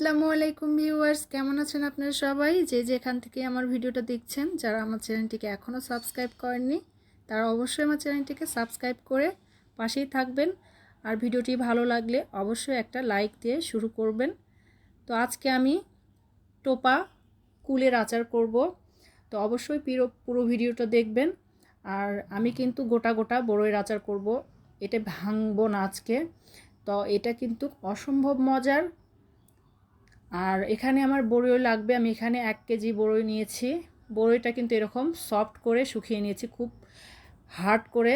আসসালামু আলাইকুম ভিউয়ার্স, কেমন আছেন আপনারা সবাই? যে যেখান থেকে আমার ভিডিওটা দেখছেন, যারা আমার চ্যানেলটিকে এখনও সাবস্ক্রাইব করেননি, তারা অবশ্যই আমার চ্যানেলটিকে সাবস্ক্রাইব করে পাশেই থাকবেন। আর ভিডিওটি ভালো লাগলে অবশ্যই একটা লাইক দিয়ে শুরু করবেন। তো আজকে আমি টোপা কুলের আচার করব। তো অবশ্যই পুরো পুরো ভিডিওটা দেখবেন। আর আমি কিন্তু গোটা গোটা বড়ইয়ের আচার করব। এটা ভাঙবো না আজকে। তো এটা কিন্তু অসম্ভব মজার আর এখানে আমার বড়ই লাগবে, আমি এখানে এক কেজি বড়ই নিয়েছি। বড়ইটা কিন্তু এরকম সফট করে শুকিয়ে নিয়েছি, খুব হার্ড করে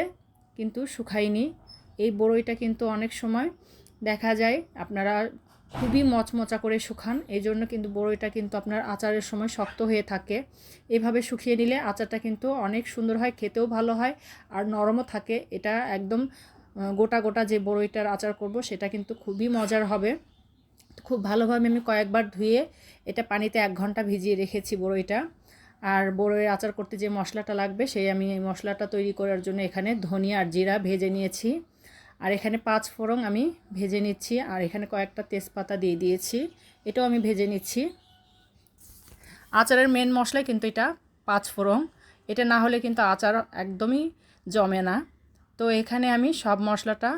কিন্তু শুকাইনি এই বড়ইটা কিন্তু অনেক সময় দেখা যায় আপনারা খুবই মচমচা করে শুকান এই জন্য কিন্তু বড়ইটা কিন্তু আপনার আচারের সময় শক্ত হয়ে থাকে। এভাবে শুকিয়ে নিলে আচারটা কিন্তু অনেক সুন্দর হয়, খেতেও ভালো হয় আর নরমও থাকে। এটা একদম গোটা গোটা যে বড়ইটার আচার করব সেটা কিন্তু খুবই মজার হবে। খুব ভালোভাবে আমি কয়েকবার ধুয়ে এটা পানিতে এক ঘণ্টা ভিজিয়ে রেখেছি বড়ইটা। আর বড়ইয়ের আচার করতে যে মশলাটা লাগবে, সেই আমি এই মশলাটা তৈরি করার জন্য এখানে ধনিয়া আর জিরা ভেজে নিয়েছি। আর এখানে পাঁচ ফোড়ন আমি ভেজে নিচ্ছি, আর এখানে কয়েকটা তেজপাতা দিয়ে দিয়েছি, এটাও আমি ভেজে নিচ্ছি। আচারের মেন মশলাই কিন্তু এটা, পাঁচ ফোড়ন। এটা না হলে কিন্তু আচার একদমই জমে না। তো এখানে আমি সব মশলাটা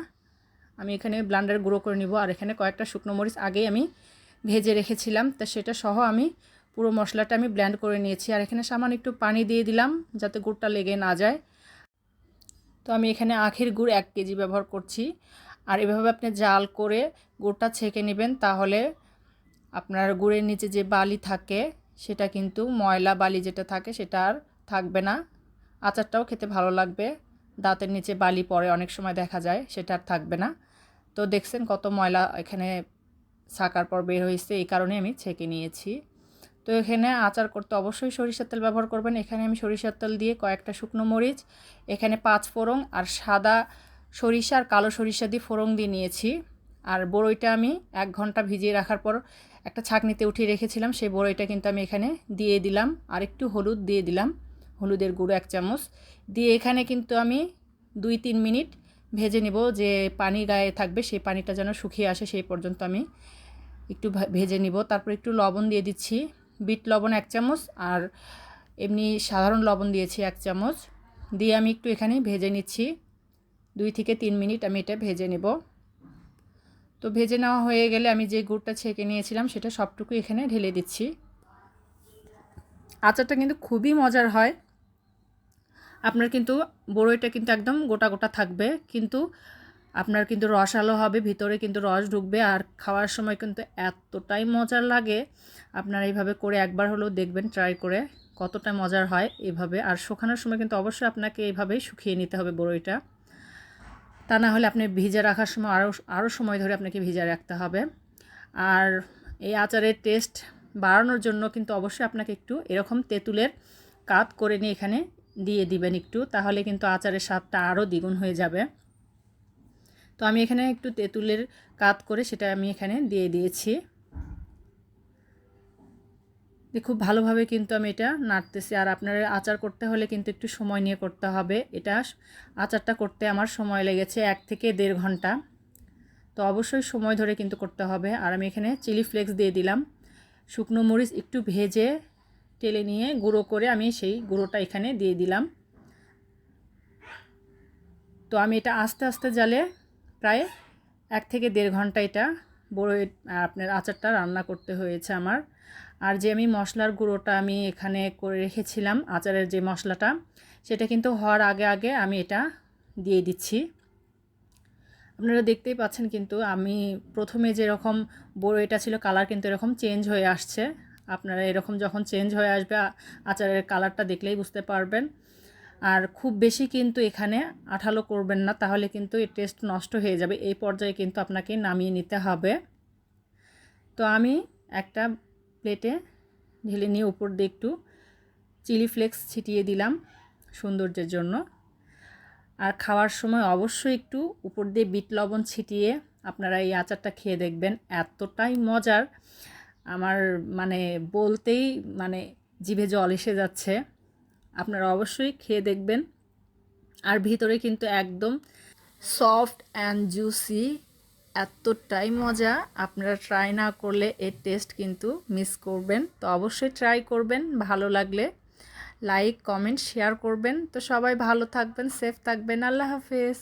আমি এখানে ব্লান্ডার গুঁড়ো করে নিব। আর এখানে কয়েকটা শুকনো মরিচ আগেই আমি ভেজে রেখেছিলাম। তা সেটা সহ আমি পুরো মশলাটা আমি ব্ল্যান্ড করে নিয়েছি। আর এখানে সামান্য একটু পানি দিয়ে দিলাম যাতে গুড়টা লেগে না যায়। তো আমি এখানে আখের গুড় এক কেজি ব্যবহার করছি। আর এভাবে আপনি জাল করে গুড়টা ছেঁকে নেবেন তাহলে আপনার গুড়ের নিচে যে বালি থাকে, সেটা কিন্তু ময়লা বালি যেটা থাকে, সেটা আর থাকবে না। আচারটাও খেতে ভালো লাগবে। দাঁতের নিচে বালি পরে অনেক সময় দেখা যায়, সেটা আর থাকবে না। তো দেখছেন কত ময়লা এখানে ছাকার পর বের হয়েছে, এই কারণে আমি ছেঁকে নিয়েছি। তো এখানে আচার করতে অবশ্যই সরিষার তেল ব্যবহার করবেন। এখানে আমি সরিষার তেল দিয়ে কয়েকটা শুকনো মরিচ, এখানে পাঁচ ফোড়ন আর সাদা সরিষা আর কালো সরিষা দিয়ে ফোড়ন দিয়ে নিয়েছি। আর বড়ইটা আমি এক ঘণ্টা ভিজিয়ে রাখার পর একটা ছাকনিতে উঠিয়ে রেখেছিলাম, সেই বড়ইটা কিন্তু আমি এখানে দিয়ে দিলাম। আর একটু হলুদ দিয়ে দিলাম, হলুদের গুঁড়ো এক চামচ। দিয়ে এখানে কিন্তু আমি দুই তিন মিনিট ভেজে নিব যে পানি গায়ে থাকবে, সেই পানিটা যেন শুকিয়ে আসে সেই পর্যন্ত আমি একটু ভেজে নিব। তারপর একটু লবণ দিয়ে দিচ্ছি। বিট লবণ এক চামচ আর এমনি সাধারণ লবণ দিয়েছি এক চামচ। দিয়ে আমি একটু এখানে ভেজে নিচ্ছি। দুই থেকে তিন মিনিট আমি এটা ভেজে নেব। তো ভেজে নেওয়া হয়ে গেলে আমি যে গুড়টা ছেঁকে নিয়েছিলাম, সেটা সবটুকু এখানে ঢেলে দিচ্ছি। আচারটা কিন্তু খুবই মজার হয়। আপনার কিন্তু বড়ইটা কিন্তু একদম গোটা গোটা থাকবে। কিন্তু আপনার কিন্তু রস আলো হবে, ভিতরে কিন্তু রস ঢুকবে। আর খাওয়ার সময় কিন্তু এতটাই মজার লাগে। আপনারা এইভাবে করে একবার হলেও দেখবেন ট্রাই করে কতটা মজার হয় এভাবে। আর শুকানোর সময় কিন্তু অবশ্যই আপনাকে এইভাবেই শুকিয়ে নিতে হবে বড়ইটা তা না হলে আপনি ভিজে রাখার সময় আরও আরও সময় ধরে আপনাকে ভিজে রাখতে হবে। আর এই আচারের টেস্ট বাড়ানোর জন্য কিন্তু অবশ্যই আপনাকে একটু এরকম তেঁতুলের কাত করে নিয়ে এখানে দিয়ে দিবেন একটু, তাহলে কিন্তু আচারের স্বাদটা আরও দ্বিগুণ হয়ে যাবে। তো আমি এখানে একটু তেঁতুলের কাত করে সেটা আমি এখানে দিয়ে দিয়েছি। খুব ভালোভাবে কিন্তু আমি এটা নাড়তেছি। আর আপনার আচার করতে হলে কিন্তু একটু সময় নিয়ে করতে হবে। এটা আচারটা করতে আমার সময় লেগেছে এক থেকে দেড় ঘণ্টা। তো অবশ্যই সময় ধরে কিন্তু করতে হবে। আর আমি এখানে চিলি ফ্লেক্স দিয়ে দিলাম। শুকনো মরিচ একটু ভেজে টেলে নিয়ে গুঁড়ো করে আমি সেই গুঁড়োটা এখানে দিয়ে দিলাম। তো আমি এটা আস্তে আস্তে জালে প্রায় এক থেকে দেড় ঘণ্টা এটা বড় আপনার আচারটা রান্না করতে হয়েছে আমার। আর যে আমি মশলার গুঁড়োটা আমি এখানে করে রেখেছিলাম, আচারের যে মশলাটা, সেটা কিন্তু হওয়ার আগে আগে আমি এটা দিয়ে দিচ্ছি। আপনারা দেখতেই পাচ্ছেন কিন্তু আমি প্রথমে যেরকম বড় এটা ছিল, কালার কিন্তু এরকম চেঞ্জ হয়ে আসছে। আপনারা এরকম যখন চেঞ্জ হয়ে আসবে আচারের কালারটা দেখলেই বুঝতে পারবেন। আর খুব বেশি কিন্তু এখানে আঠালো করবেন না, তাহলে কিন্তু এর টেস্ট নষ্ট হয়ে যাবে। এই পর্যায়ে কিন্তু আপনাকে নামিয়ে নিতে হবে। তো আমি একটা প্লেটে ঢেলে নিয়ে উপর দিয়ে একটু চিলি ফ্লেক্স ছিটিয়ে দিলাম সৌন্দর্যের জন্য। আর খাওয়ার সময় অবশ্যই একটু উপর দিয়ে বিট লবণ ছিটিয়ে আপনারা এই আচারটা খেয়ে দেখবেন, এতটাই মজার। আমার মানে বলতেই মানে জিভে জল এসে যাচ্ছে। আপনারা অবশ্যই খেয়ে দেখবেন। আর ভিতরে কিন্তু একদম সফট অ্যান্ড জুসি, এতটাই মজা। আপনারা ট্রাই না করলে এর টেস্ট কিন্তু মিস করবেন। তো অবশ্যই ট্রাই করবেন, ভালো লাগলে লাইক কমেন্ট শেয়ার করবেন। তো সবাই ভালো থাকবেন সেফ থাকবেন। আল্লাহ হাফেজ।